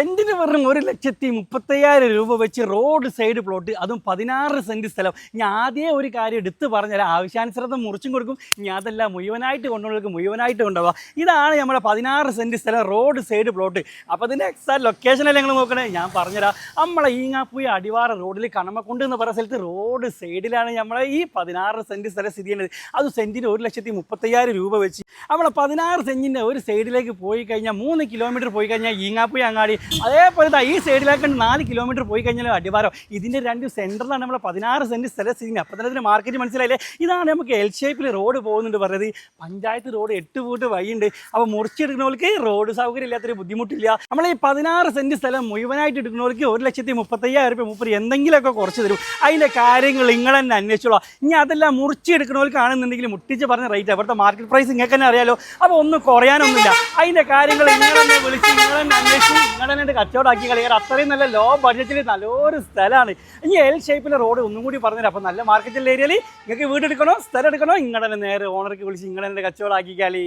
സെന്റിന് വെറും ഒരു ലക്ഷത്തി മുപ്പത്തയ്യായിരം രൂപ വെച്ച് റോഡ് സൈഡ് പ്ലോട്ട് അതും പതിനാറ് സെന്റ് സ്ഥലം. ഞാൻ ആദ്യം ഒരു കാര്യം എടുത്ത് പറഞ്ഞാൽ ആവശ്യാനുസൃതം മുറിച്ചും കൊടുക്കും. ഞാൻ അതെല്ലാം മുഴുവനായിട്ട് കൊണ്ടുപോകും മുഴുവനായിട്ട് കൊണ്ടുപോകാം ഇതാണ് നമ്മുടെ പതിനാറ് സെന്റ് സ്ഥലം റോഡ് സൈഡ് പ്ലോട്ട് അപ്പോൾ ഇതിന്റെ എക്സാക്ട് ലൊക്കേഷനല്ലേ നിങ്ങൾ നോക്കണേ? ഞാൻ പറഞ്ഞുതരാം. നമ്മളെ ഈങ്ങാപ്പുയ അടിവാറ റോഡിൽ കണമക്കുണ്ട് എന്ന് പറയുന്ന സ്ഥലത്ത് റോഡ് സൈഡിലാണ് നമ്മളെ ഈ പതിനാറ് സെന്റ് സ്ഥലം സ്ഥിതി ചെയ്യുന്നത്. അത് സെന്റിന് ഒരു ലക്ഷത്തി മുപ്പത്തയ്യായിരം രൂപ വെച്ച് നമ്മളെ പതിനാറ് സെന്റിന്റെ ഒരു സൈഡിലേക്ക് പോയി കഴിഞ്ഞാൽ മൂന്ന് കിലോമീറ്റർ പോയി കഴിഞ്ഞാൽ ഈങ്ങാപ്പുയ അങ്ങാടി അതേപോലെ ഈ സൈഡിലേക്ക് നാല് കിലോമീറ്റർ പോയി കഴിഞ്ഞാൽ അടിവാരം. ഇതിന്റെ രണ്ട് സെന്ററിലാണ് നമ്മൾ പതിനാറ് സെന്റ് സ്ഥലം സ്ഥിതി അപ്പം തന്നെ മാർക്കറ്റ് മനസ്സിലായില്ലേ? ഇതാണ് നമുക്ക് എൽ ഷേപ്പിൽ റോഡ് പോകുന്നുണ്ട് പറയുന്നത് പഞ്ചായത്ത് റോഡ് എട്ട് ഫൂട്ട് വഴിയുണ്ട്. അപ്പോൾ മുറിച്ചെടുക്കുന്നവർക്ക് റോഡ് സൗകര്യം ഇല്ലാത്തൊരു ബുദ്ധിമുട്ടില്ല. നമ്മൾ ഈ പതിനാറ് സെന്റ് സ്ഥലം മുഴുവനായിട്ട് എടുക്കുന്നവർക്ക് ഒരു ലക്ഷത്തി മുപ്പത്തയ്യായിരം രൂപ മുപ്പത് എന്തെങ്കിലുമൊക്കെ കുറച്ച് തരും. അതിന്റെ കാര്യങ്ങൾ നിങ്ങൾ തന്നെ അന്വേഷിച്ചോളാം. ഇനി അതെല്ലാം മുറിച്ചെടുക്കുന്നവർക്കാണെന്നുണ്ടെങ്കിൽ മുട്ടിച്ച് പറഞ്ഞ റേറ്റ് അവിടുത്തെ മാർക്കറ്റ് പ്രൈസ് നിങ്ങൾക്ക് തന്നെ അറിയാലോ. അപ്പോൾ ഒന്നും കുറയാനൊന്നുമില്ല. അതിന്റെ കാര്യങ്ങൾ നിങ്ങൾ തന്നെ വിളിച്ച് നിങ്ങൾ തന്നെ അന്വേഷിച്ച് തന്നെ കച്ചവടമാക്കി കളിയാറ്. അത്രയും നല്ല ലോ ബഡ്ജറ്റിൽ നല്ലൊരു സ്ഥലമാണ് ഇനി എൽ ഷേപ്പിലെ റോഡ് ഒന്നും കൂടി പറഞ്ഞുതരാം. അപ്പോൾ നല്ല മാർക്കറ്റിൽ ഏരിയയിൽ നിങ്ങൾക്ക് വീട് എടുക്കണോ സ്ഥലം എടുക്കണോ? ഇങ്ങനെ നേരെ ഓണർക്ക് വിളിച്ച് ഇങ്ങനെ കച്ചവടമാക്കി കച്ചവടമാക്കിക്കാളി